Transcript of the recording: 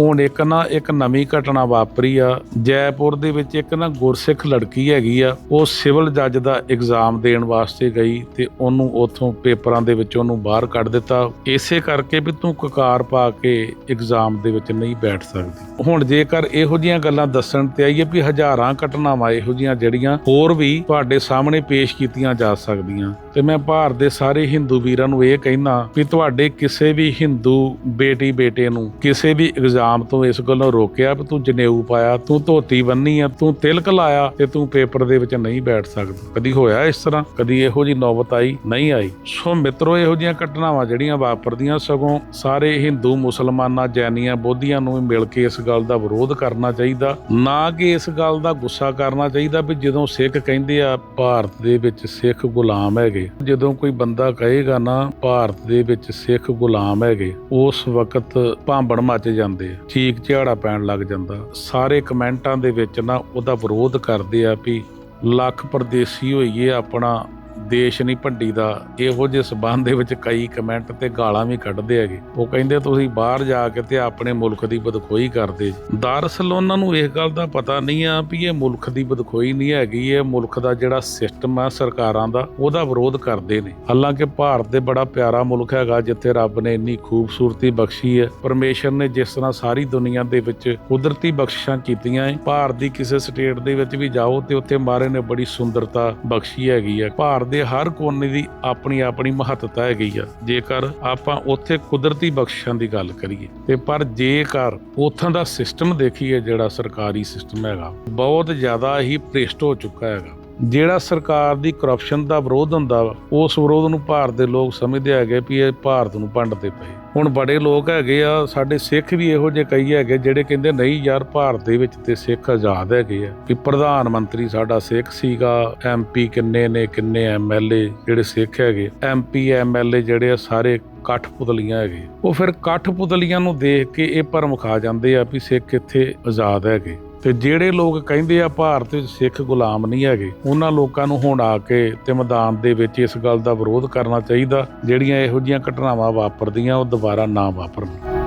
ਹੁਣ ਇੱਕ ਨਾ, ਇੱਕ ਨਵੀਂ ਘਟਨਾ ਵਾਪਰੀ ਆ। ਜੈਪੁਰ ਦੇ ਵਿੱਚ ਇੱਕ ਨਾ ਗੁਰਸਿੱਖ ਲੜਕੀ ਹੈਗੀ ਆ, ਉਹ ਸਿਵਲ ਜੱਜ ਦਾ ਐਗਜ਼ਾਮ ਦੇਣ ਵਾਸਤੇ ਗਈ ਤੇ ਉਹਨੂੰ ਉਥੋਂ ਪੇਪਰਾਂ ਦੇ ਵਿੱਚ ਉਹਨੂੰ ਬਾਹਰ ਕੱਢ ਦਿੱਤਾ। ਇਸੇ ਕਰਕੇ ਵੀ ਤੂੰ ਕਕਾਰ ਪਾ ਕੇ ਐਗਜ਼ਾਮ ਦੇ ਵਿੱਚ ਨਹੀਂ ਬੈਠ ਸਕਦੀ। ਹੁਣ ਜੇਕਰ ਇਹੋ ਜੀਆਂ ਗੱਲਾਂ ਦੱਸਣ ਤੇ ਆਈਏ ਵੀ ਹਜ਼ਾਰਾਂ ਘਟਨਾਵਾਂ ਇਹੋ ਜੀਆਂ ਜਿਹੜੀਆਂ ਹੋਰ ਵੀ ਤੁਹਾਡੇ ਸਾਹਮਣੇ ਪੇਸ਼ ਕੀਤੀਆਂ ਜਾ ਸਕਦੀਆਂ। ਤੇ ਮੈਂ ਭਾਰਤ ਦੇ ਸਾਰੇ ਹਿੰਦੂ ਵੀਰਾਂ ਨੂੰ ਇਹ ਕਹਿਣਾ ਵੀ ਤੁਹਾਡੇ ਕਿਸੇ ਵੀ ਹਿੰਦੂ ਬੇਟੀ ਬੇਟੇ ਨੂੰ ਕਿਸੇ ਵੀ ਇਗਜ਼ਾਮ ਤੋਂ ਇਸ ਗੱਲੋਂ ਰੋਕਿਆ ਵੀ ਤੂੰ ਜਨੇਊ ਪਾਇਆ, ਤੂੰ ਧੋਤੀ ਬੰਨੀ ਆ, ਤੂੰ ਤਿਲਕ ਲਾਇਆ ਤੇ ਤੂੰ ਪੇਪਰ ਦੇ ਵਿੱਚ ਨਹੀਂ ਬੈਠ ਸਕਦਾ। ਕਦੀ ਹੋਇਆ ਇਸ ਤਰ੍ਹਾਂ? ਕਦੀ ਇਹੋ ਜੀ ਨੌਬਤ ਆਈ? ਨਹੀਂ ਆਈ। ਸੋ ਮਿੱਤਰੋ, ਇਹੋ ਜੀਆਂ ਘਟਨਾਵਾਂ ਜਿਹੜੀਆਂ ਵਾਪਰਦੀਆਂ ਸਗੋਂ ਸਾਰੇ ਹਿੰਦੂ ਮੁਸਲਮਾਨਾਂ, ਜੈਨੀਆਂ, ਬੋਧੀਆਂ ਨੂੰ ਵੀ ਮਿਲ ਕੇ ਇਸ ਗੱਲ ਦਾ ਵਿਰੋਧ ਕਰਨਾ ਚਾਹੀਦਾ, ਨਾ ਕਿ ਇਸ ਗੱਲ ਦਾ ਗੁੱਸਾ ਕਰਨਾ ਚਾਹੀਦਾ ਵੀ ਜਦੋਂ ਸਿੱਖ ਕਹਿੰਦੇ ਆ, ਭਾਰਤ ਦੇ ਵਿੱਚ ਸਿੱਖ ਗੁਲਾਮ ਹੈਗੇ। ਜਦੋਂ ਕੋਈ ਬੰਦਾ ਕਹੇਗਾ ਨਾ, ਭਾਰਤ ਦੇ ਵਿੱਚ ਸਿੱਖ ਗੁਲਾਮ ਹੈਗੇ, ਉਸ ਵਕਤ ਭਾਂਬੜ ਮੱਚ ਜਾਂਦੇ ਆ, ਚੀਕ ਝਾੜਾ ਪੈਣ ਲੱਗ ਜਾਂਦਾ। ਸਾਰੇ ਕਮੈਂਟਾਂ ਦੇ ਵਿੱਚ ਨਾ ਉਹਦਾ ਵਿਰੋਧ ਕਰਦੇ ਆ ਵੀ ਲੱਖ ਪਰਦੇਸੀ ਹੋਈਏ ਆਪਣਾ ਦੇਸ਼ ਨਹੀਂ ਭੰਡੀ ਦਾ ਇਹੋ ਜਿਹੇ ਸਬੰਧ ਦੇ ਵਿੱਚ ਕਈ ਕਮੈਂਟ ਤੇ ਗਾਲਾਂ ਵੀ ਕੱਢਦੇ ਹੈਗੇ। ਉਹ ਕਹਿੰਦੇ ਤੁਸੀਂ ਬਾਹਰ ਜਾ ਕੇ ਤੇ ਆਪਣੇ ਮੁਲਕ ਦੀ ਬਦਖੋਈ ਕਰਦੇ। ਦਰਅਸਲ ਉਹਨਾਂ ਨੂੰ ਇਸ ਗੱਲ ਦਾ ਪਤਾ ਨਹੀਂ ਆ ਵੀ ਇਹ ਮੁਲਕ ਦੀ ਬਦਖੋਈ ਨਹੀਂ ਹੈਗੀ, ਇਹ ਮੁਲਕ ਦਾ ਜਿਹੜਾ ਸਿਸਟਮ ਆ ਸਰਕਾਰਾਂ ਦਾ, ਉਹਦਾ ਵਿਰੋਧ ਕਰਦੇ ਨੇ। ਹਾਲਾਂਕਿ ਭਾਰਤ ਦੇ ਬੜਾ ਪਿਆਰਾ ਮੁਲਕ ਹੈਗਾ, ਜਿੱਥੇ ਰੱਬ ਨੇ ਇੰਨੀ ਖੂਬਸੂਰਤੀ ਬਖਸ਼ੀ ਹੈ। ਪਰਮੇਸ਼ਰ ਨੇ ਜਿਸ ਤਰ੍ਹਾਂ ਸਾਰੀ ਦੁਨੀਆ ਦੇ ਵਿੱਚ ਕੁਦਰਤੀ ਬਖਸ਼ਿਸ਼ਾਂ ਕੀਤੀਆਂ ਹੈ, ਭਾਰਤ ਦੀ ਕਿਸੇ ਸਟੇਟ ਦੇ ਵਿੱਚ ਵੀ ਜਾਓ ਤੇ ਉੱਥੇ ਮਾਰੇ ਨੇ ਬੜੀ ਸੁੰਦਰਤਾ ਬਖਸ਼ੀ ਹੈਗੀ ਹੈ। ਭਾਰਤ ਦੇ ਹਰ ਕੋਨੇ ਦੀ ਆਪਣੀ ਆਪਣੀ ਮਹੱਤਤਾ ਹੈਗੀ ਆ। ਜੇਕਰ ਆਪਾਂ ਉੱਥੇ ਕੁਦਰਤੀ ਬਖਸ਼ਿਸ਼ਾਂ ਦੀ ਗੱਲ ਕਰੀਏ, ਤੇ ਪਰ ਜੇਕਰ ਉੱਥੋਂ ਦਾ ਸਿਸਟਮ ਦੇਖੀਏ, ਜਿਹੜਾ ਸਰਕਾਰੀ ਸਿਸਟਮ ਹੈਗਾ, ਬਹੁਤ ਜ਼ਿਆਦਾ ਹੀ ਭ੍ਰਿਸ਼ਟ ਹੋ ਚੁੱਕਾ ਹੈਗਾ। ਜਿਹੜਾ ਸਰਕਾਰ ਦੀ ਕਰਪਸ਼ਨ ਦਾ ਵਿਰੋਧ ਹੁੰਦਾ ਵਾ, ਉਸ ਵਿਰੋਧ ਨੂੰ ਭਾਰਤ ਦੇ ਲੋਕ ਸਮਝਦੇ ਹੈਗੇ ਵੀ ਇਹ ਭਾਰਤ ਨੂੰ ਭੰਡਦੇ ਪਏ। ਹੁਣ ਬੜੇ ਲੋਕ ਹੈਗੇ ਆ, ਸਾਡੇ ਸਿੱਖ ਵੀ ਇਹੋ ਜਿਹੇ ਕਈ ਹੈਗੇ ਜਿਹੜੇ ਕਹਿੰਦੇ ਨਹੀਂ ਯਾਰ ਭਾਰਤ ਦੇ ਵਿੱਚ ਤੇ ਸਿੱਖ ਆਜ਼ਾਦ ਹੈਗੇ ਆ। ਵੀ ਪ੍ਰਧਾਨ ਮੰਤਰੀ ਸਾਡਾ ਸਿੱਖ ਸੀਗਾ ਐਮਪੀ ਕਿੰਨੇ ਨੇ, ਕਿੰਨੇ ਐਮਐਲਏ ਜਿਹੜੇ ਸਿੱਖ ਹੈਗੇ ਐਮਪੀ ਐਮਐਲਏ ਜਿਹੜੇ ਆ ਸਾਰੇ ਕਠਪੁਤਲੀਆਂ ਹੈਗੇ। ਉਹ ਫਿਰ ਕਠਪੁਤਲੀਆਂ ਨੂੰ ਦੇਖ ਕੇ ਇਹ ਭਰਮ ਖਾ ਜਾਂਦੇ ਆ ਵੀ ਸਿੱਖ ਇੱਥੇ ਆਜ਼ਾਦ ਹੈਗੇ। ਤੇ ਜਿਹੜੇ ਲੋਕ ਕਹਿੰਦੇ ਆ ਭਾਰਤ ਵਿੱਚ ਸਿੱਖ ਗੁਲਾਮ ਨਹੀਂ ਹੈਗੇ, ਉਹਨਾਂ ਲੋਕਾਂ ਨੂੰ ਹੁਣ ਆ ਕੇ ਤੇ ਮੈਦਾਨ ਦੇ ਵਿੱਚ ਇਸ ਗੱਲ ਦਾ ਵਿਰੋਧ ਕਰਨਾ ਚਾਹੀਦਾ, ਜਿਹੜੀਆਂ ਇਹੋ ਜਿਹੀਆਂ ਘਟਨਾਵਾਂ ਵਾਪਰਦੀਆਂ, ਉਹ ਦੁਬਾਰਾ ਨਾ ਵਾਪਰਨ।